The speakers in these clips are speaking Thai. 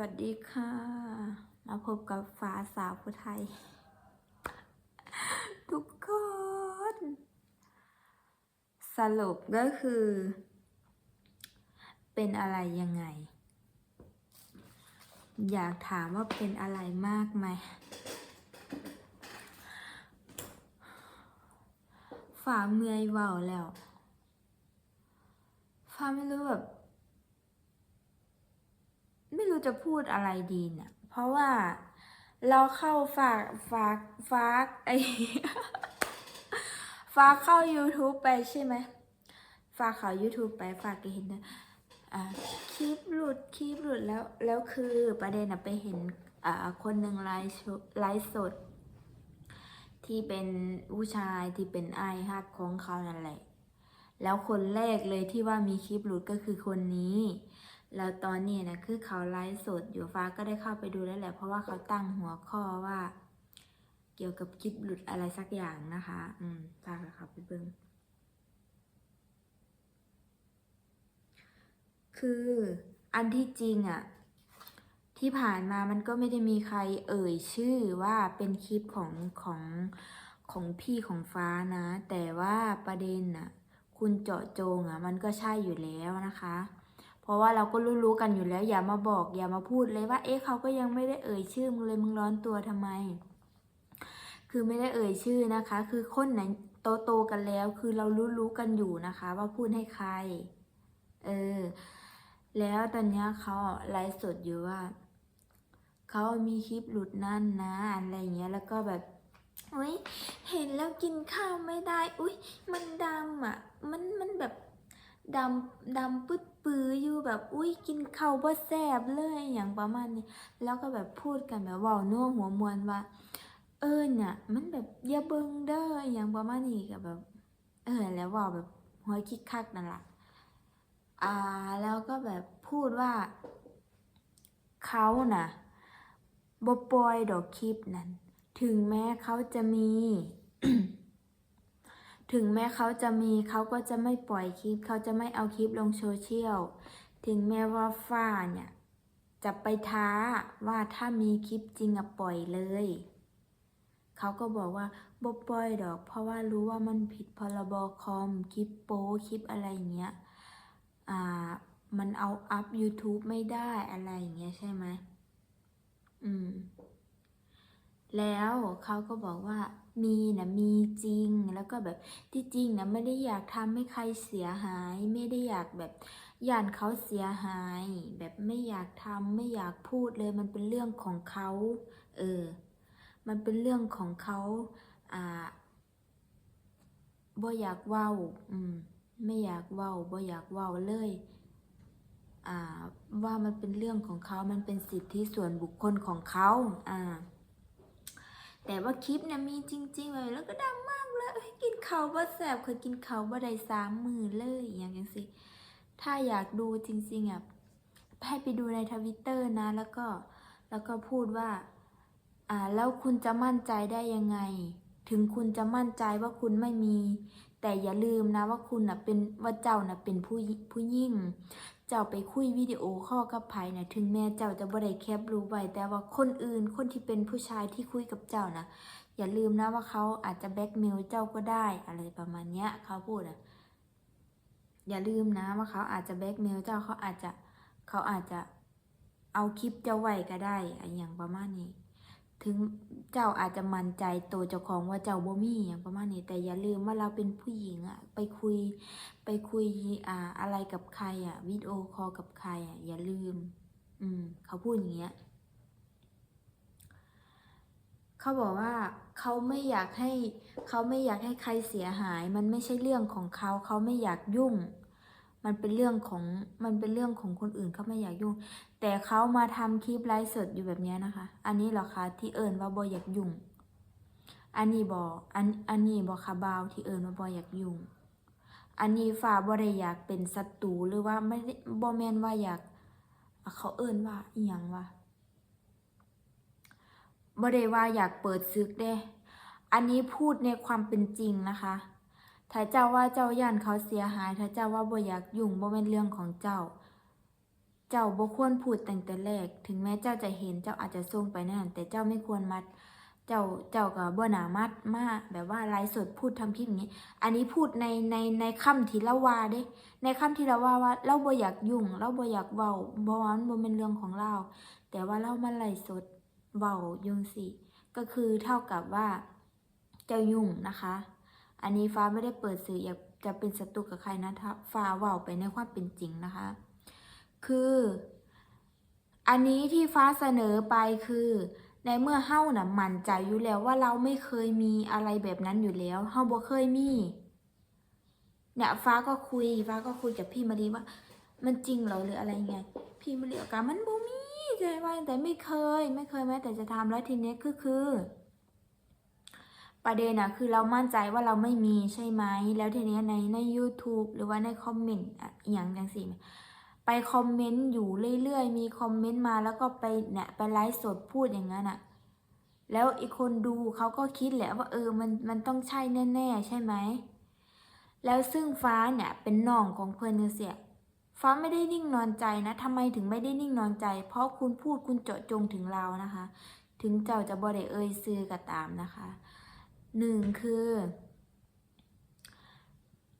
วัสดีค่ะ มาพบกับฟ้าสาวผู้ไทย ทุกคน สรุปก็คือ เป็นอะไรยังไง อยากถามว่าเป็นอะไรมากไหมฝ่าเมื่อยเบาแล้วฟ้าไม่รู้แบบ ไม่รู้จะพูดอะไรดีเนี่ยเพราะว่าเราเข้าฝากฝากฝากไอฝากเข้า YouTube ไปใช่ไหมฝากเขา YouTube ไปฝากกเห็นนะอ่าคลิปหลุดคลิปหลุดแล้วแล้วคือประเด็นอะไปเห็นอ่าคนหนึ่งไลฟ์สดไลฟ์สด ที่เป็นผู้ชายที่เป็นไอฮักของเขานั่นแหละ แล้วคนแรกเลยที่ว่ามีคลิปหลุดก็คือคนนี้ แล้วตอนนี้นะคือเขาไลฟ์สดอยู่ฟ้าก็ได้เข้าไปดูแล้วแหละ เพราะว่าเขาตั้งหัวข้อว่า เกี่ยวกับคลิปหลุดอะไรสักอย่างนะคะ อืมฟ้าก็เข้าไปเบิ่งคืออันที่จริงอะที่ผ่านมามันก็ไม่ได้มีใครเอ่ยชื่อว่าเป็นคลิปของของของพี่ของฟ้านะ แต่ว่าประเด็นน่ะ คุณเจาะจงอะ มันก็ใช่อยู่แล้วนะคะ เพราะว่าเราก็รู้ๆกันอยู่แล้ว อย่ามาบอกอย่ามาพูดเลยว่า เอ๊ะเขาก็ยังไม่ได้เอ่ยชื่อมึงเลยมึงร้อนตัวทำไม คือไม่ได้เอ่ยชื่อนะคะ คือคนไหนโตโตๆกันแล้ว คือเรารู้ๆกันอยู่นะคะ ว่าพูดให้ใคร เออ แล้วตอนนี้เขาไลฟ์สดอยู่ว่าเขามีคลิปหลุดนั่นนะอะไรเงี้ยแล้วก็แบบอุ้ยเห็นแล้วกินข้าวไม่ได้ อุ้ยมันดำอะ มันมันแบบ ดำดำปื้ดปื้ออยู่แบบอุ้ยกินข้าวบ่แซ่บเลยอย่างประมาณนี้ แล้วก็แบบพูดกันแบบว่านัวหัวมวนว่า เออเนี่ยมันแบบอย่าเบิงเด้ออย่างประมาณนี้กับแบบ เออแล้วว่าแบบหัวคิกคักนั่นแหละอ่าแล้วก็แบบพูดว่าเขาน่ะบ่ปล่อยดอกคลิปนั้น ถึงแม้เขาจะมี ถึงแม้เขาจะมีเขาก็จะไม่ปล่อยคลิป เขาจะไม่เอาคลิปลงโซเชียล ถึงแม้ว่าฝ้าเนี่ย จะไปท้าว่าถ้ามีคลิปจริงอะปล่อยเลย เขาก็บอกว่าบ่ปล่อยดอก เพราะว่ารู้ว่ามันผิดพรบคอมคลิปโป้คลิปอะไรเงี้ย อ่า มันเอาอัพ YouTube ไม่ได้อะไรอย่างเงี้ยใช่ไหมอืม แล้วเขาก็บอกว่ามีนะมีจริงแล้วก็แบบที่จริงนะไม่ได้อยากทำให้ใครเสียหาย ไม่ได้อยากแบบย่านเขาเสียหาย แบบไม่อยากทำไม่อยากพูดเลยมันเป็นเรื่องของเขาเออมันเป็นเรื่องของเขาอ่าบ่อยากเว้าอืมไม่อยากเว้าบ่อยากเว้าเลยอ่าว่ามันเป็นเรื่องของเขามันเป็นสิทธิส่วนบุคคลของเขาอ่า แต่ว่าคลิปเนี่ยมีจริงๆเลยแล้วก็ดังมากเลยกินเขาบ่แสบเคยกินเขาบ่ได้สามมือเลยอย่างจังสิถ้าอยากดูจริงๆอะให้ไปดูในทวิตเตอร์นะ แล้วก็แล้วก็พูดว่าอ่าแล้วคุณจะมั่นใจได้ยังไง ถึงคุณจะมั่นใจว่าคุณไม่มี แต่อย่าลืมนะว่าคุณน่ะเป็นว่าเจ้าน่ะเป็นผู้ผู้ยิ่ง เจ้าไปคุยวิดีโอข้อกับไผน่ะถึงแม้เจ้าจะบ่ได้แคปรูปไว้แต่ว่าคนอื่นคนที่เป็นผู้ชายที่คุยกับเจ้านะอย่าลืมนะว่าเขาอาจจะแบ็กเมลเจ้าก็ได้อะไรประมาณเนี้ยเขาพูดอะอย่าลืมนะว่าเขาอาจจะแบ็กเมลเจ้าเขาอาจจะเขาอาจจะเอาคลิปเจ้าไว้ก็ได้อะอย่างประมาณนี้ ถึงเจ้าอาจจะมั่นใจตัวเจ้าของว่าเจ้าบ่มีอย่างประมาณนี้แต่อย่าลืมว่าเราเป็นผู้หญิงอะไปคุยไปคุยอ่าอะไรกับใครอะวิดีโอคอลกับใครอะอย่าลืม อืม เขาพูดอย่างเงี้ยเขาบอกว่าเขาไม่อยากให้เขาไม่อยากให้ใครเสียหาย มันไม่ใช่เรื่องของเขาเขาไม่อยากยุ่ง มันเป็นเรื่องของมันเป็นเรื่องของคนอื่นเขาไม่อยากยุ่ง แต่เขามาทำคลิปไลฟ์สดอยู่แบบนี้นะคะ อันนี้เหรอคะที่เอิญว่าบอยอยากยุ่ง อันนี้บออันอันนี้บอคาบาวที่เอิญว่าบอยอยากยุ่ง อันนี้ฝ่าบ่ได้อยากเป็นศัตรูหรือว่าไม่บ่แมนว่าอยากเขาเอิ้นว่าอีหยังวะบ่ได้ว่าอยากเปิดซึกเด้ อันนี้พูดในความเป็นจริงนะคะ ถ้าเจ้าว่าเจ้าย่านเขาเสียหาย ถ้าเจ้าว่าบ่อยากยุ่งบ่แม่นเรื่องของเจ้า เจ้าบ่ควรพูดตั้งแต่แรก ถึงแม้เจ้าจะเห็นเจ้าอาจจะส่งไปนั่นแต่เจ้าไม่ควรมัด เจ้าเจ้าก็บ่หนามัดมาแบบว่าไลฟ์สดพูดทำคลิปอย่างนี้ อันนี้พูดในในในคำที่เราว่าเด้ ในคำที่เราว่าว่าเราบ่อยากยุ่ง เราบ่อยากเว้าบ่ว่ามันบ่เป็นเรื่องของเรา แต่ว่าเรามาไลฟ์สดเว้ายุ่งสิก็คือเท่ากับว่าเจ้ายุ่งนะคะ อันนี้ฟ้าไม่ได้เปิดสื่ออยากจะเป็นศัตรูกับใครนะถ้าฟ้าว้าไปในความเป็นจริงนะคะ คืออันนี้ที่ฟ้าเสนอไปคือในเมื่อเฮ้าน่ะมั่นใจอยู่แล้วว่าเราไม่เคยมีอะไรแบบนั้นอยู่แล้วเฮ้าบ่เคยมีเนี่ยฟ้าก็คุยฟ้าก็คุยกับพี่มารีว่า มันจริงเหรอหรืออะไรไง พี่มารีอาการมันบ่มีใจว่าแต่ไม่เคย ไม่เคยแม้แต่จะทำแล้วทีนี้คือคือ ประเด็นอะคือเรามั่นใจว่าเราไม่มีใช่ไหม แล้วทีนี้ในใน YouTube หรือว่าในคอมเมนต์อะอย่างจังสิไปคอมเมนต์อยู่เรื่อยๆ มีคอมเมนต์มาแล้วก็ไปเนี่ยไปไลฟ์สดพูดอย่างนั้นอะแล้วอีกคนดูเขาก็คิดแหละว่าเออมันมันต้องใช่แน่ๆ ใช่ไหม แล้วซึ่งฟ้าเนี่ยเป็นน้องของเพื่อนเสียฟ้าไม่ได้นิ่งนอนใจนะทำไมถึงไม่ได้นิ่งนอนใจ เพราะคุณพูดคุณเจาะจงถึงเรานะคะ ถึงเจ้าจะบ่ได้เอ่ยซื้อก็ตามนะคะ หนึ่งคือ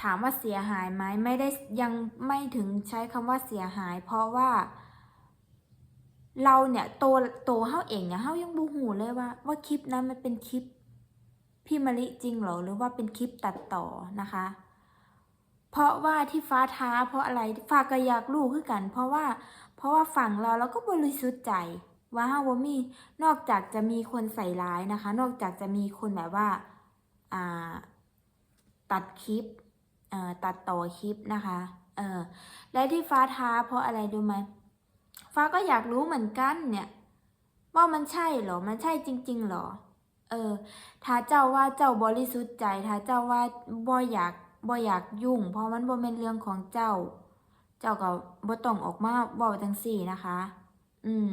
ถามว่าเสียหายไหมไม่ได้ยังไม่ถึงใช้คำว่าเสียหาย เพราะว่า เราเนี่ยโตโตเฮาเองเนี่ยเฮายังบูหูเลยว่า ว่าคลิปนั้นมันเป็นคลิปพี่มะลิจริงเหรอหรือว่าเป็นคลิปตัดต่อนะคะ เพราะว่าที่ฟ้าท้าเพราะอะไรฟ้าก็อยากรู้คือกัน เพราะว่าเพราะว่าฝั่งเราเราก็บริสุทธิ์ใจ ว่าเฮาบ่มีนอกจากจะมีคนใส่ร้ายนะคะ นอกจากจะมีคนแบบว่าอ่าตัดคลิปเอ่อตัดต่อคลิปนะคะเออและที่ฟ้าท้าเพราะอะไรดูไหมฟ้าก็อยากรู้เหมือนกันเนี่ยว่ามันใช่เหรอมันใช่จริง ๆหรอ เออ ถ้าเจ้าว่าเจ้าบริสุทธิ์ใจ ถ้าเจ้าว่าบ่อยากบ่อยากยุ่ง เพราะมันบ่เป็นเรื่องของเจ้า เจ้าก็บ่ต้องออกมาเว้าจังซี่นะคะ อืม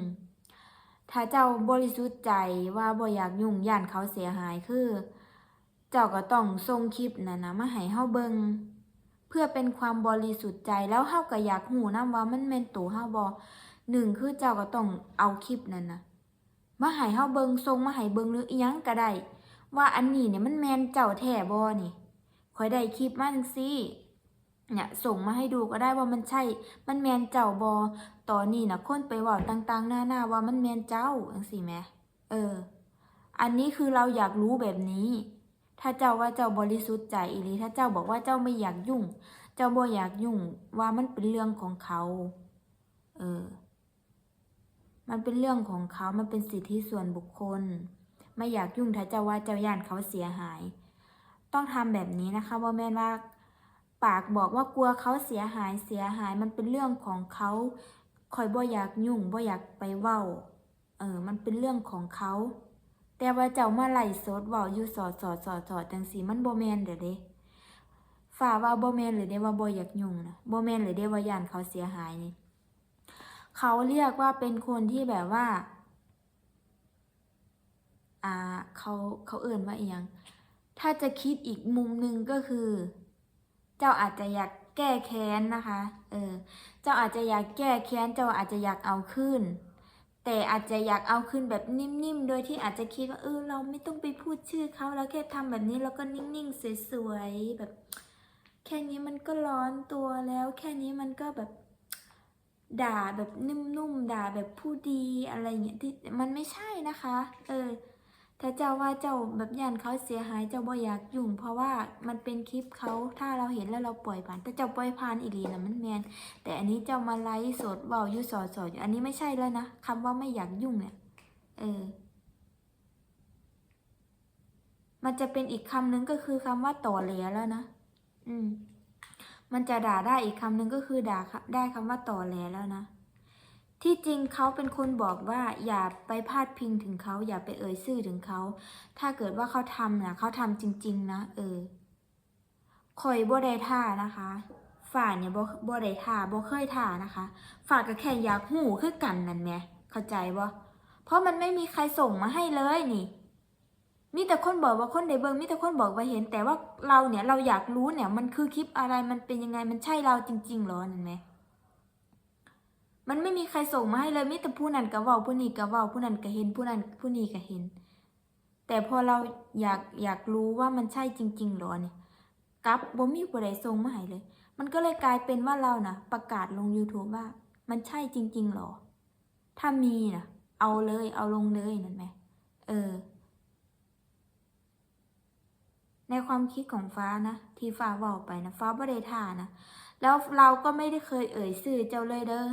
ถ้าเจ้าบริสุทธิ์ใจว่าบ่อยากยุ่งย่านเขาเสียหายคือ เจ้าก็ต้องส่งคลิปนั่นนะมาให้เฮาเบิงเพื่อเป็นความบริสุทธิ์ใจแล้วเฮาก็อยากหูนํว่ามันแม่นตัวเฮาบ่หนึ่งคือเจ้าก็ต้องเอาคลิปนั่นนะมาให้เฮาเบิงส่งมาให้เบิงหรืออีหยังก็ได้ว่าอันนี้เนี่ยมันแมนเจ้าแท้บ่นี่ข่อยได้คลิปมาจังซี่ เนี่ยส่งมาให้ดูก็ได้ว่ามันใช่ มันแมนเจ้าบอตอนนี้นะคนไปว่าต่างๆ หน้าๆว่ามันแมนเจ้าจังสิแหมเออ อันนี้คือเราอยากรู้แบบนี้ ถ้าเจ้าว่าเจ้าบริสุทธิ์ใจอีหลีถ้าเจ้าบอกว่าเจ้าไม่อยากยุ่ง เจ้าบ่อยากยุ่งว่ามันเป็นเรื่องของเขา เออ มันเป็นเรื่องของเขา มันเป็นสิทธิส่วนบุคคล ไม่อยากยุ่งถ้าเจ้าว่าเจ้าย่านเขาเสียหาย ต้องทำแบบนี้นะคะว่าแม่นว่า ปากบอกว่ากลัวเขาเสียหายเสียหายมันเป็นเรื่องของเขาคอยบ่อยากยุ่งบ่อยากไปเว้า เออ มันเป็นเรื่องของเขา แต่ว่าเจ้ามาไหล่สดเว้าอยู่สอดสอดสอดสอดจังสีมันบ่แมนเด้อเด้ฝ่าว่าบ่แมนหรือได้ว่าบ่อยากยุ่งนะบ่แมนหรือได้ว่าย่านเขาเสียหายนี่เขาเรียกว่าเป็นคนที่แบบว่า อ่าเขาเขาเอื่นว่าอีหยังถ้าจะคิดอีกมุมหนึ่งก็คือ เจ้าอาจจะอยากแก้แค้นนะคะ เออ เจ้าอาจจะอยากแก้แค้น เจ้าอาจจะอยากเอาขึ้น แต่อาจจะอยากเอาขึ้นแบบนิ่มๆ โดยที่อาจจะคิดว่าเออเราไม่ต้องไปพูดชื่อเขาแล้วแค่ทำแบบนี้แล้วก็นิ่งๆ สวยๆ แบบ แค่นี้มันก็ร้อนตัวแล้ว แค่นี้มันก็แบบด่าแบบนุ่มๆ ด่าแบบผู้ดีอะไรเงี้ยที่มันไม่ใช่นะคะ เออ ถ้าเจ้าว่าเจ้าแบบยันเขาเสียหายเจ้าบ่อยากยุ่ง เพราะว่ามันเป็นคลิปเขาถ้าเราเห็นแล้วเราปล่อยผ่านแต่เจ้าปล่อยผ่านอีหลีนะมันแมนแต่อันนี้เจ้ามาไลฟ์สดเบาอยู่สอดสอดอยู่อันนี้ไม่ใช่แล้วนะคำว่าไม่อยากยุ่งเนี่ยเออ มันจะเป็นอีกคำหนึ่งก็คือคำว่าต่อเหลยแล้วนะ อืม มันจะด่าได้อีกคำหนึ่งก็คือด่าได้คำว่าต่อแหลแล้วนะ ที่จริงเขาเป็นคนบอกว่าอย่าไปพาดพิงถึงเขาอย่าไปเอ่ยชื่อถึงเขา ถ้าเกิดว่าเขาทำนะเขาทำจริง ๆ นะ เออคอยบ่ได้ท่านะคะฝ่าเนี่ยบ่บ่ได้ท่าบ่เคยท่านะคะฝ่าก็แค่อยากหูคือกันนั่นแหมเข้าใจบ่เพราะมันไม่มีใครส่งมาให้เลยนี่ มีแต่คนบอกว่าคนได้เบิงมีแต่คนบอกว่าเห็น แต่ว่าเราเนี่ยเราอยากรู้เนี่ยมันคือคลิปอะไรมันเป็นยังไงมันใช่เราจริง ๆหรอนั่นไหม มันไม่มีใครส่งมาให้เลยมิแต่ผู้นั้นก็เว้าผู้นี้ก็เว้าผู้นั้นก็เห็นผู้นั้นผู้นี้ก็เห็น แต่พอเราอยากอยากรู้ว่ามันใช่จริง ๆหรอเนี่ยกลับบ่มีผู้ใดส่งมาให้เลย มันก็เลยกลายเป็นว่าเรานะประกาศลง YouTube ว่า มันใช่จริง ๆหรอ ถ้ามีนะเอาเลยเอาลงเลยนั่นไหมเออ ในความคิดของฟ้านะ ที่ฟ้าเว่าไปนะฟ้าบ่ได้ท่านะ แล้วเราก็ไม่ได้เคยเอ่ยชื่อเจ้าเลยเด้อ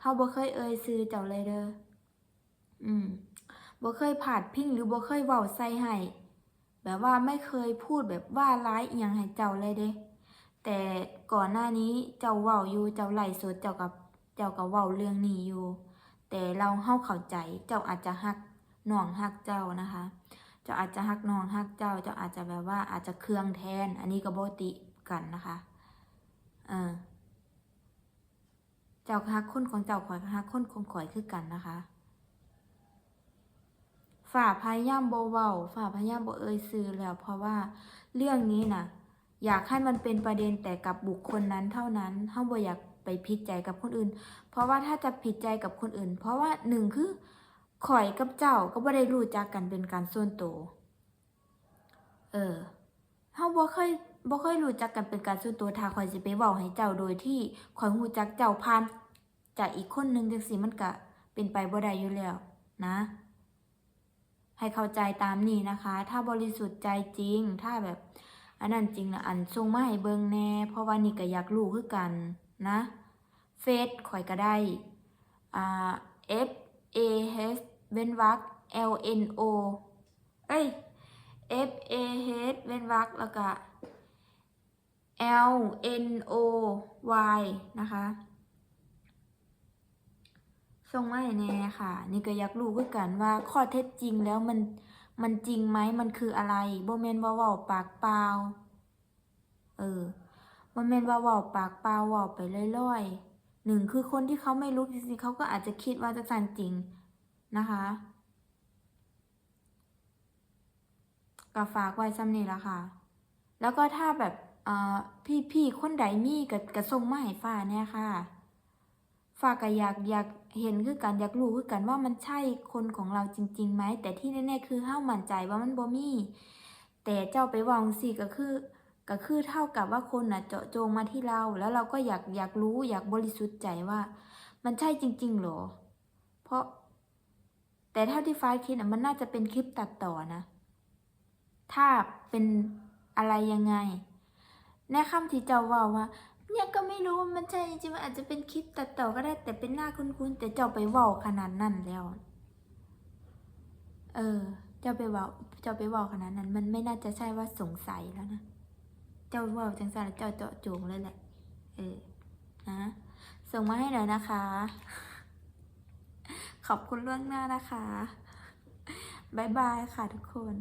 เฮาบ่เคยเอ่ยชื่อเจ้าเลยเด้ออืมบ่เคยผาดพิงหรือบ่เคยเว้าใส่ให้แบบว่าไม่เคยพูดแบบว่าร้ายอหยังให้เจ้าเลยเด้แต่ก่อนหน้านี้เจ้าเว้าอยู่เจ้าไล่สดเจ้ากับเจ้าก็เว้าเรื่องนี้อยู่ แต่เราเฮาเข้าใจเจ้าอาจจะฮักน้องฮักเจ้านะคะ เจ้าอาจจะฮักน้องฮักเจ้า เจ้าอาจจะแบบว่าอาจจะเครื่องแทน อันนี้ก็โบติกันนะคะ ออเจ้าฮักคนของเจ้าข่อยฮักคนของข่อยคือกันนะคะฝ่าพยายามโบเว้าฝ่าพยายามโบเอ่ยซื้อแล้ว เพราะว่าเรื่องนี้น่ะ อยากให้มันเป็นประเด็นแต่กับบุคคลนั้นเท่านั้นเฮามบ่อยากไปผิดใจกับคนอื่น เพราะว่าถ้าจะผิดใจกับคนอื่น เพราะว่าหนึ่งคือข่อยกับเจ้าก็บ่ได้รู้จักกันเป็นการส่วนตัวเออ เฮาบ่เคยบ่เคยรู้จักกันเป็นการส่วนตัวถ้าข่อยสิไปเว้าให้เจ้าโดยที่ข่อยรู้จักเจ้าผ่านจากอีกคนนึงจังซี่มันก็เป็นไปบ่ได้อยู่แล้วนะ ให้เข้าใจตามนี้นะคะ ถ้าบริสุทธิ์ใจจริง ถ้าแบบอันนั้นจริงนะอันส่งมาให้เบิ่งแน่ เพราะว่านี่ก็อยากรู้คือกันนะเฟซข่อยก็ได้อ่า F A H เว้นวรรค L N O เอ้ย F A H เว้นวรรคแล้วก็ L N O Y นะคะ ส่งมาให้แน่ค่ะ นี่ก็อยากรู้คือกันว่าข้อเท็จจริงแล้วมันมันจริงไหมมันคืออะไรบ่แม่นว่าว้าปากเปล่า เออบ่แม่นว่าเว้าปากเปล่าว้าไปลอยๆหนึ่งคือคนที่เขาไม่รู้จริงๆเขาก็อาจจะคิดว่าจะสั่นจริงนะคะ ก็ฝากไว้ซ้ำนี่ละค่ะ แล้วก็ถ้าแบบเอ่พี่ๆคนใดมีก็ก็ส่งมาให้ฟ้าเนี่ยค่ะฝากก็อยากอยากเห็นคือกันอยากรู้คือกันว่ามันใช่คนของเราจริงๆไหมแต่ที่แน่ๆคือเฮามั่นใจว่ามันบ่มี แต่เจ้าไปวังสิก็คือก็คือเท่ากับว่าคนน่ะเจาะจงมาที่เรา แล้วเราก็อยากอยากรู้อยากบริสุทธิ์ใจว่า มันใช่จริงๆหรอ เพราะ แต่เท่าที่ฟ้าคิดอะมันน่าจะเป็นคลิปตัดต่อนะ ถ้าเป็นอะไรยังไง ในคำที่เจ้าว่าว่า เนี่ยก็ไม่รู้ว่ามันใช่จริงๆมันอาจจะเป็นคลิปตัดต่อก็ได้แต่เป็นหน้าคุ้นๆแต่เจ้าไปว่าขนาดนั้นแล้ว เออ เจ้าไปว่าเจ้าไปว่าขนาดนั้น มันไม่น่าจะใช่ว่าสงสัยแล้วนะ เจ้าว่าจังสันเจ้าเจาะจงเลยแหละ เออ นะ ส่งมาให้หน่อยนะคะ ขอบคุณล่วงหน้านะคะบายบายค่ะทุกคน